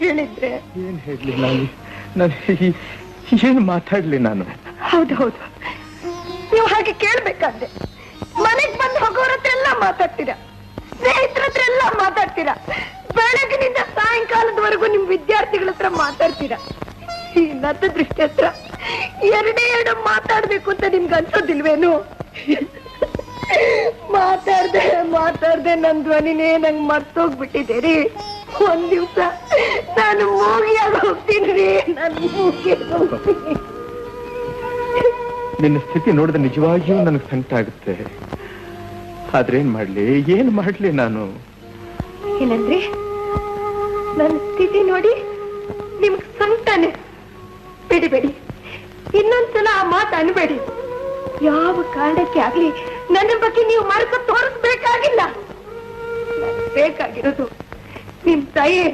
ಹೇಳಿದ್ರೆ? ಏನ್ ಹೇಳ್ಲಿ ನಾನು? ನಾನು ಏನು ಮಾತಾಡ್ಲಿ ನಾನು? ಹೌದೌದು ಹೌದು. ನೀವು ಹಾಗೆ ಕೇಳ್ಬೇಕಾದ್ರೆ ಮನೆಗ್ ಬಂದು ಹೋಗೋರ ಹತ್ರ ಎಲ್ಲ ಮಾತಾಡ್ತೀರಾ? ಸ್ನೇಹಿತರ ಹತ್ರ ಎಲ್ಲ ಮಾತಾಡ್ತೀರಾ? ಬೆಳಗಿನಿಂದ ಸಾಯಂಕಾಲದವರೆಗೂ ನಿಮ್ ವಿದ್ಯಾರ್ಥಿಗಳ ಹತ್ರ ಮಾತಾಡ್ತೀರಾ? ಈ ನದ ದೃಷ್ಟಿ ಹತ್ರ ಎರಡೇ ಎರಡು ಮಾತಾಡ್ಬೇಕು ಅಂತ ನಿಮ್ಗೆ ಅನ್ಸೋದಿಲ್ವೇನು? ಮಾತಾಡ್ದೆ ಮಾತಾಡ್ದೆ ನನ್ ಧ್ವನಿನೇ ನಂಗೆ ಮರ್ತೋಗ್ಬಿಟ್ಟಿದ್ದೀರಿ ಒಂದ್ ದಿವ್ಸ ನಾನು ಮೂಗಿಯಾಗ ಹೋಗ್ತೀನಿ. ರೀ ನಾನು ಮೂಗಿಯಾಗ ಹೋಗ್ತೀನಿ. ನಿನ್ನ ಸ್ಥಿತಿ ನೋಡಿದ ನಿಜವಾಗಿಯೂ ನನಗೆ ಸಂಕಟ ಆಗುತ್ತೆ. ಆದ್ರೆ ಏನ್ ಮಾಡ್ಲಿ? ಏನ್ ಮಾಡ್ಲಿ ನಾನು? ಏನಂದ್ರೆ? ನನ್ನ ಸ್ಥಿತಿ ನೋಡಿ ನಿಮ್ಗೆ ಸಂಕಟನೆ. ಬಿಡಿ ಬಿಡಿ. ಇನ್ನೊಂದ್ಸಲ ಆ ಮಾತು ಅನ್ಬೇಡಿ. ಯಾವ ಕಾರಣಕ್ಕೆ ಆಗ್ಲಿ ನನ್ನ ಬಗ್ಗೆ ನೀವು ಮರಕ ತೋರಿಸ್ಬೇಕಾಗಿಲ್ಲ. ಬೇಕಾಗಿರೋದು ನಿಮ್ ದಯೆ